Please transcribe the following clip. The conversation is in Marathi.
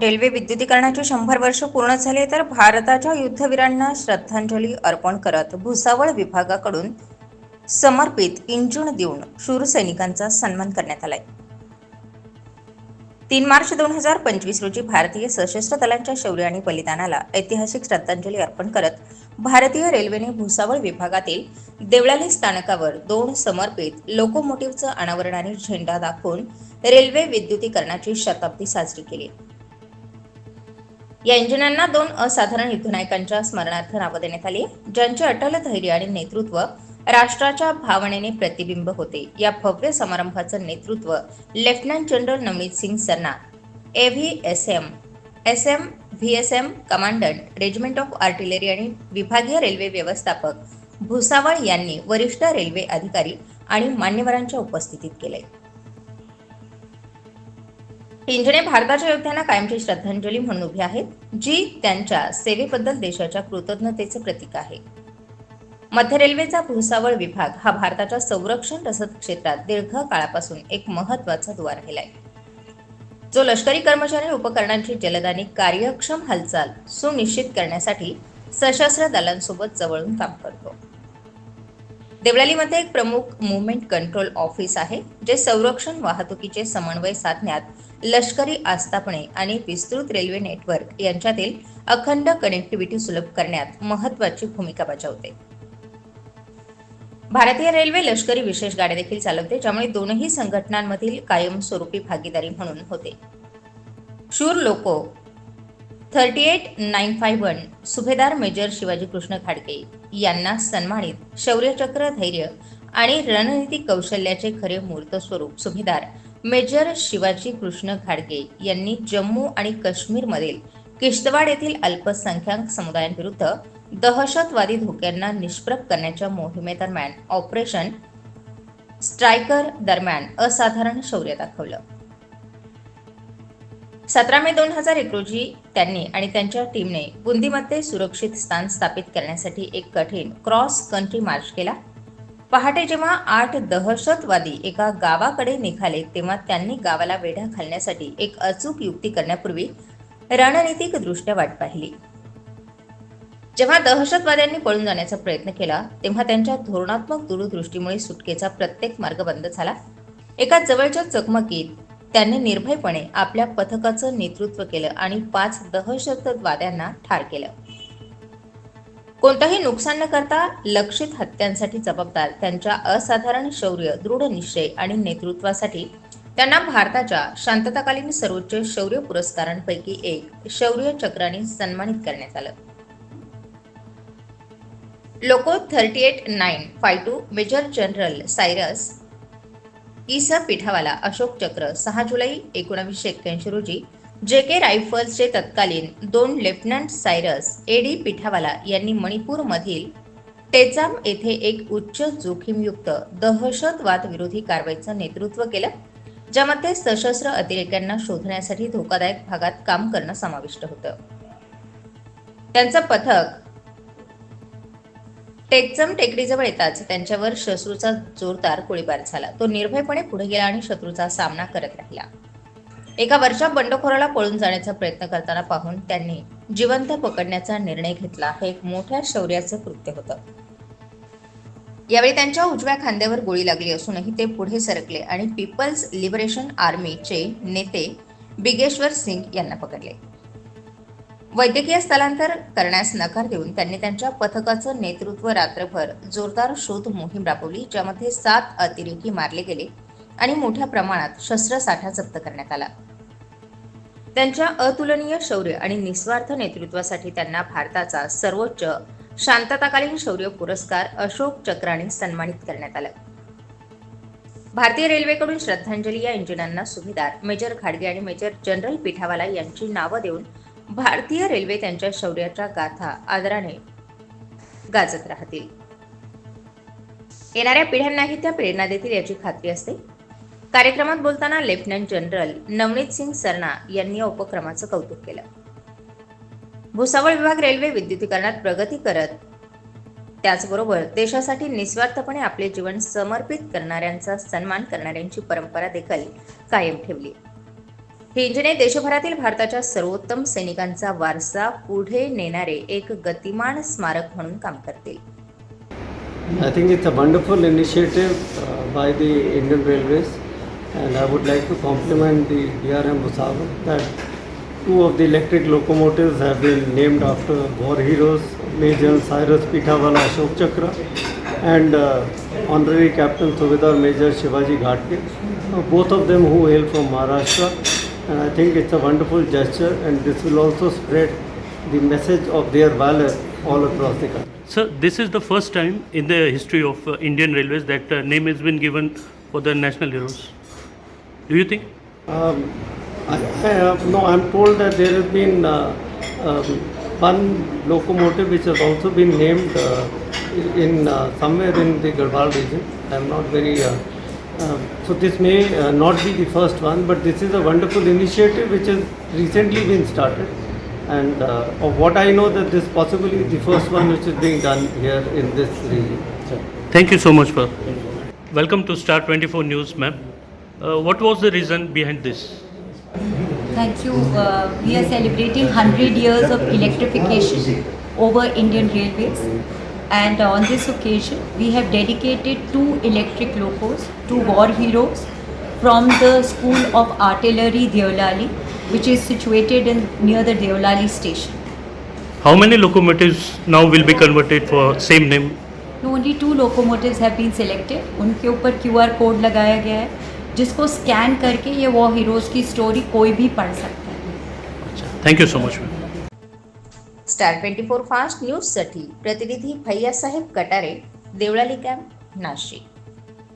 रेल्वे विद्युतीकरणाचे शंभर वर्ष पूर्ण झाले तर भारताच्या युद्धवीरांना श्रद्धांजली अर्पण करत भुसावळ विभागाकडून समर्पित इंजुण देऊन शूर सैनिकांचा सन्मान करण्यात आलाय. तीन मार्च दोन हजार पंचवीस रोजी भारतीय सशस्त्र दलांच्या शौर्य आणि बलिदानाला ऐतिहासिक श्रद्धांजली अर्पण करत भारतीय रेल्वेने भुसावळ विभागातील देवळाली स्थानकावर दोन समर्पित लोकोमोटिव्हचं अनावरण आणि झेंडा दाखवून रेल्वे विद्युतीकरणाची शताब्दी साजरी केली. या इंजिनांना दोन असाधारण युद्धनायकांच्या स्मरणार्थ नावं देण्यात आली ज्यांचे अटल धैर्य आणि नेतृत्व राष्ट्राच्या भावनेने प्रतिबिंब होते. या भव्य समारंभाचं नेतृत्व lieutenant general Navneet Singh Sarna A V S M S M V S M commandant regiment of artillery आणि विभागीय रेल्वे व्यवस्थापक भुसावळ यांनी वरिष्ठ रेल्वे अधिकारी आणि मान्यवरांच्या उपस्थितीत केले इंजिने भारताच्या योद्ध्यांना कायमची श्रद्धांजली म्हणून उभी आहेत जी त्यांच्या सेवेबद्दल देशाच्या कृतज्ञतेचे प्रतीक आहे. मध्य रेल्वेचा भुसावळ विभाग हा भारताच्या संरक्षण रसद क्षेत्रात दीर्घ काळापासून एक महत्त्वाचा दुवा राहिला आहे जो लष्करी कर्मचारी उपकरणांची जलद आणि कार्यक्षम हालचाल सुनिश्चित करण्यासाठी सशस्त्र दलांसोबत जवळून काम करतो. देवळालीमध्ये एक प्रमुख मुवमेंट कंट्रोल ऑफिस आहे जे संरक्षण वाहतुकीचे समन्वय साधण्यात लष्करी आस्थापने आणि विस्तृत रेल्वे नेटवर्क यांच्यातील अखंड कनेक्टिव्हिटी सुलभ करण्यात महत्वाची भूमिका बजावते. भारतीय रेल्वे लष्करी विशेष गाड्या देखील चालवते ज्यामुळे दोनही संघटनांमधील कायमस्वरूपी भागीदारी म्हणून होते. शूर loco thirty eight nine five one subedar major Shivaji Krishna Khadke यांना सन्मानित शौर्यचक्र धैर्य आणि रणनीती कौशल्याचे खरे मूर्त स्वरूप सुभेदार मेजर शिवाजी कृष्ण खाडके यांनी जम्मू आणि काश्मीरमधील किश्तवाड येथील अल्पसंख्याक समुदायांविरुद्ध दहशतवादी धोक्यांना निष्प्रभ करण्याच्या मोहिमेदरम्यान ऑपरेशन स्ट्रायकर दरम्यान असाधारण शौर्य दाखवलं. सतरा मे दोन हजार एक रोजी त्यांनी आणि त्यांच्या टीमने बुंदीमध्ये सुरक्षित स्थान स्थापित करण्यासाठी एक कठीण क्रॉस कंट्री मार्च केला. पहाटे जेव्हा आठ दहशतवादी एका गावाकडे निघाले तेव्हा त्यांनी गावाला वेढा घालण्यासाठी एक अचूक युक्ती करण्यापूर्वी रणनीतिक दृष्ट्या वाट पाहिली. जेव्हा दहशतवाद्यांनी पळून जाण्याचा प्रयत्न केला तेव्हा त्यांच्या धोरणात्मक दूरदृष्टीमुळे सुटकेचा प्रत्येक मार्ग बंद झाला. एका जवळच्या चकमकीत त्यांनी निर्भयपणे आपल्या पथकाचं नेतृत्व केलं आणि पाच दहशतवाद्यांना ठार केलं. कोणतंही नुकसान न करता लक्षित हत्यांसाठी जबाबदार त्यांच्या असाधारण शौर्य दृढ निश्चय आणि नेतृत्वासाठी त्यांना भारताच्या शांतताकालीन सर्वोच्च शौर्य पुरस्कारांपैकी एक शौर्य चक्राने सन्मानित करण्यात आलं. Loco thirty eight nine five two major general Cyrus इस पिठावाला अशोक चक्र सहा जुलै एकोणावीसशे एक्क्याऐंशी रोजी जे के रायफल्सचे तत्कालीन दोन lieutenant Cyrus A D Pithawala यांनी मणिपूरमधील टेचाम येथे एक उच्च जोखीमयुक्त दहशतवाद विरोधी कारवाईचं नेतृत्व केलं ज्यामध्ये सशस्त्र अतिरेक्यांना शोधण्यासाठी धोकादायक भागात काम करणं समाविष्ट होतं. त्यांचं पथक टेकचम टेकडीजवळ येताच त्यांच्यावर शत्रूचा जोरदार गोळीबार झाला. तो निर्भयपणे पुढे गेला आणि शत्रूचा सामना करत राहिला. एका वरच्या बंडखोराला पळून जाण्याचा प्रयत्न करताना पाहून त्यांनी जिवंत पकडण्याचा निर्णय घेतला. हे एक मोठ्या शौर्याचं कृत्य होतं. यावेळी त्यांच्या उजव्या खांद्यावर गोळी लागली असूनही ते पुढे सरकले आणि पीपल्स लिबरेशन आर्मीचे नेते बिगेश्वर सिंग यांना पकडले. वैद्यकीय स्थलांतर करण्यास नकार देऊन त्यांनी त्यांच्या पथकाचं नेतृत्व रात्रभर जोरदार शोध मोहीम राबवली ज्यामध्ये सात अतिरेकी मारले गेले आणि मोठ्या प्रमाणात शस्त्रसाठा जप्त करण्यात आला. त्यांच्या अतुलनीय शौर्य आणि निस्वार्थ नेतृत्वासाठी त्यांना भारताचा सर्वोच्च शांतताकालीन शौर्य पुरस्कार अशोक चक्राने सन्मानित करण्यात आला. भारतीय रेल्वेकडून श्रद्धांजली या इंजिनांना सुभेदार मेजर खाडगे आणि मेजर जनरल पिठावाला यांची नावं देऊन भारतीय रेल्वे त्यांच्या शौर्याच्या गाथा आदराने गाजत राहतील. येणाऱ्या पिढ्यांनाही त्या प्रेरणा देतील याची खात्री असते. कार्यक्रमात बोलताना लेफ्टनंट जनरल नवनीत सिंग सरना यांनी या उपक्रमाचं कौतुक केलं. भुसावळ विभाग रेल्वे विद्युतीकरणात प्रगती करत त्याचबरोबर देशासाठी निस्वार्थपणे आपले जीवन समर्पित करणाऱ्यांचा सन्मान करणाऱ्यांची परंपरा देखील कायम ठेवली. हिंजने देशभरातील भारताच्या सर्वोत्तम सैनिकांचा वारसा पुढे नेणारे एक गतिमान स्मारक म्हणून काम करतील. I think it's a wonderful initiative by the Indian railways and I would like to compliment the D R M Bhusawal that two of the electric locomotive have been named after war heroes major Cyrus Pithawala Ashok Chakra and honorary captain subedar major Shivaji Ghatke both of them who help from Maharashtra And I think it's a wonderful gesture, and this will also spread the message of their valor all across the country. Sir, this is the first time in the history of uh, Indian Railways that uh, name has been given for the national heroes. Do you think? Um, I, I, uh, no, I'm told that there has been uh, um, one locomotive which has also been named uh, in uh, somewhere in the Garhwal region. I'm not very. Uh, um so this may uh, not be the first one, but this is a wonderful initiative which has recently been started. And uh, of what I know, that this possibly the first one which is being done here in this region. So, Thank you so much, sir. Welcome to Star 24 News, ma'am. Uh, what was the reason behind this? Thank you. Uh, we are celebrating 100 years of electrification over Indian Railways. And on this occasion, we have dedicated two electric locos to war heroes from the School of Artillery, Deolali, which is situated in, near the Deolali station. How many locomotives now will be converted for same name? No, only two locomotives have been selected. उनके ऊपर QR कोड लगाया गया है जिसको स्कैन करके ये वॉर हीरोज़ की स्टोरी कोई भी पढ़ सकता है Thank you so much, ma'am. Star twenty four fast न्यूजसाठी प्रतिनिधी भैयासाहेब कटारे देवळाली कॅम्प नाशिक.